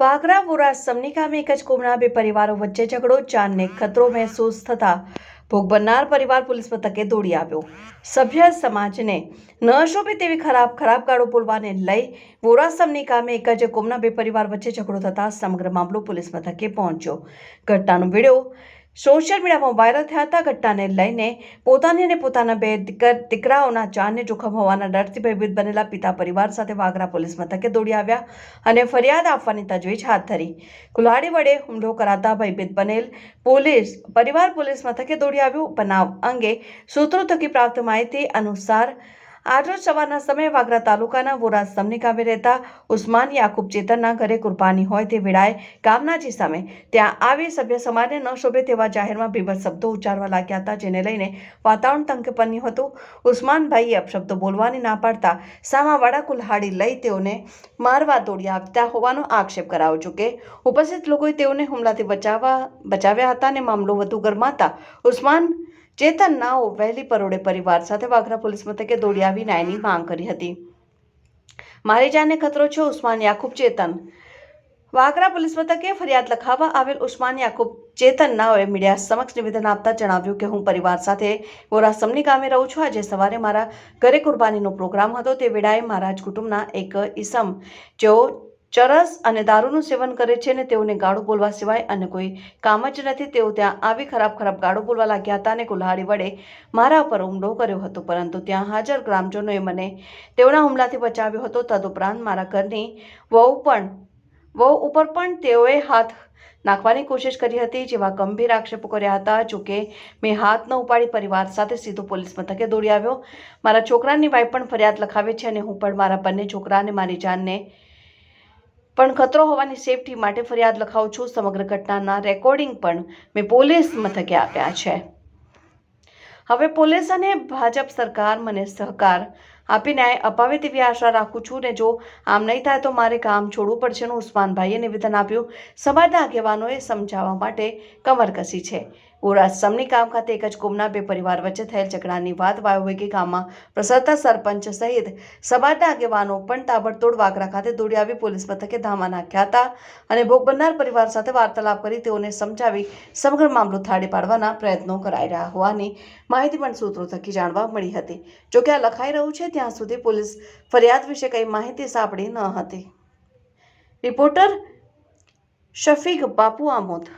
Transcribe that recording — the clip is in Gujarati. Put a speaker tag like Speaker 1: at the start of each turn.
Speaker 1: વોરા સમની ગામે એક જ કોમના બે પરિવારો વચ્ચે ઝઘડો, જાનને ખતરો મહેસૂસ થતા ભોગ બનનાર પરિવાર પોલીસ મથકે દોડી આવ્યો. સભ્ય સમાજને ન શોભે તેવી ખરાબ ખરાબ ગાળો બોલવાને લઈ વોરા સમની ગામે એક જ કોમના બે પરિવાર વચ્ચે ઝઘડો થતા સમગ્ર મામલો પોલીસ મથકે પહોંચ્યો. ઘટનાનો વીડિયો સોશિયલ મીડિયામાં વાયરલ થયા હતા ઘટનાને લઈને પોતાની અને પોતાના બે દીકરાઓના જાનને જોખમ હોવાના ડરથી ભયભીત બનેલા પિતા પરિવાર સાથે વાગરા પોલીસ મથકે દોડી આવ્યા અને ફરિયાદ આપવાની તજવીજ હાથ ધરી. કુલ્હાડી વડે હુમલો કરાતા ભયભીત બનેલ પોલીસ પરિવાર પોલીસ મથકે દોડી આવ્યું. બનાવ અંગે સૂત્રો થકી પ્રાપ્ત માહિતી અનુસાર આજરોજ સવારના સમયે વાગરા તાલુકાના વોરા સમની ગામે રહેતા ઉસ્માન યાકુબ ચેતનના ઘરે કુરબાની હોય તે વેળાએ ગામનાજી સામે ત્યાં આવી સભ્ય સમાજને ન શોભે તેવા જાહેરમાં બીભત્સ શબ્દો ઉચ્ચારવા લાગ્યા હતા, જેને લઈને વાતાવરણ તંગ બન્યું હતું. ઉસ્માનભાઈએ અપશબ્દો બોલવાની ના પાડતા સામાવાળા કુલ્હાડી લઈ તેઓને મારવા દોડી આપતા હોવાનો આક્ષેપ કરાવ્યો જો કે ઉપસ્થિત લોકોએ તેઓને હુમલાથી બચાવવા બચાવ્યા હતા અને મામલો વધુ ગરમાતા ઉસ્માન ચેતન નાઓ વહેલી પરોડે પરિવાર સાથે વાઘરા પોલીસ મથકે દોડી આવી ન્યાયની માંગ કરી હતી. મારી જાનને ખતરો છે, ઉસ્માન યાકુબ ચેતન. વાઘરા પોલીસ મથકે ફરિયાદ લખાવવા આવેલ ઉસ્માન યાકુબ ચેતન નાઓએ મીડિયા સમક્ષ નિવેદન આપતા જણાવ્યું કે, હું પરિવાર સાથે ગોરાસમની ગામે રહું છું. આજે સવારે મારા ઘરે કુરબાનીનો પ્રોગ્રામ હતો. તે વેળાએ મારા જ કુટુંબના એક ઈસમ, જેઓ ચરસ અને દારૂનું સેવન કરે છે અને તેઓને ગાળો બોલવા સિવાય અને કોઈ કામ જ નથી. તેઓ ત્યાં આવી ખરાબ ખરાબ ગાળો બોલવા લાગ્યા હતા અને કુલ્હાડી વડે મારા ઉપર હુમલો કર્યો હતો. પરંતુ ત્યાં હાજર ગ્રામજનોએ મને તેઓના હુમલાથી બચાવ્યો હતો. તદુપરાંત મારા ઘરની વહુ પણ, વહુ ઉપર પણ તેઓએ હાથ નાખવાની કોશિશ કરી હતી, જેવા ગંભીર આક્ષેપો કર્યા હતા. જોકે મેં હાથ ન ઉપાડી પરિવાર સાથે સીધો પોલીસ મથકે દોડી આવ્યો. મારા છોકરાની વાઈફ પણ ફરિયાદ લખાવે છે અને હું પણ મારા બંને છોકરા અને મારી જાનને પણ ખતરો હોવાની સેફટી માટે ફરિયાદ લખાવું છું. સમગ્ર ઘટનાના રેકોર્ડિંગ પણ મેં પોલીસ મથકે આપ્યા છે. હવે પોલીસ અને ભાજપ સરકાર મને સહકાર આપી ન્યાય અપાવે તેવી આશા રાખું છું ને જો આમ નહીં થાય તો મારે કામ છોડવું પડશે. એનું ઉસ્માનભાઈએ નિવેદન આપ્યું. સમાજના આગેવાનોએ સમજાવવા માટે કમર કસી છે. ઓરા સમની ગામ ખાતે એક જ કોમના બે પરિવાર વચ્ચે થયેલ ઝઘડાની વાત વાયોવેગી ગામમાં પ્રસરતા સરપંચ સહિત સમાજના આગેવાનો પણ તાબડતોડ વાગરા ખાતે દોડી આવી પોલીસ મથકે ધામા નાખ્યા હતા અને ભોગ બનનાર પરિવાર સાથે વાર્તાલાપ કરી તેઓને સમજાવી સમગ્ર મામલો થાળી પાડવાના પ્રયત્નો કરાઈ રહ્યા હોવાની માહિતી પણ સૂત્રો થકી જાણવા મળી હતી. જોકે આ લખાઈ રહ્યું છે, ત્યાં સુધી પોલીસ ફરિયાદ વિશે કંઈ માહિતી સાંપડી ન હતી. રિપોર્ટર શફીક બાપુ આમોદ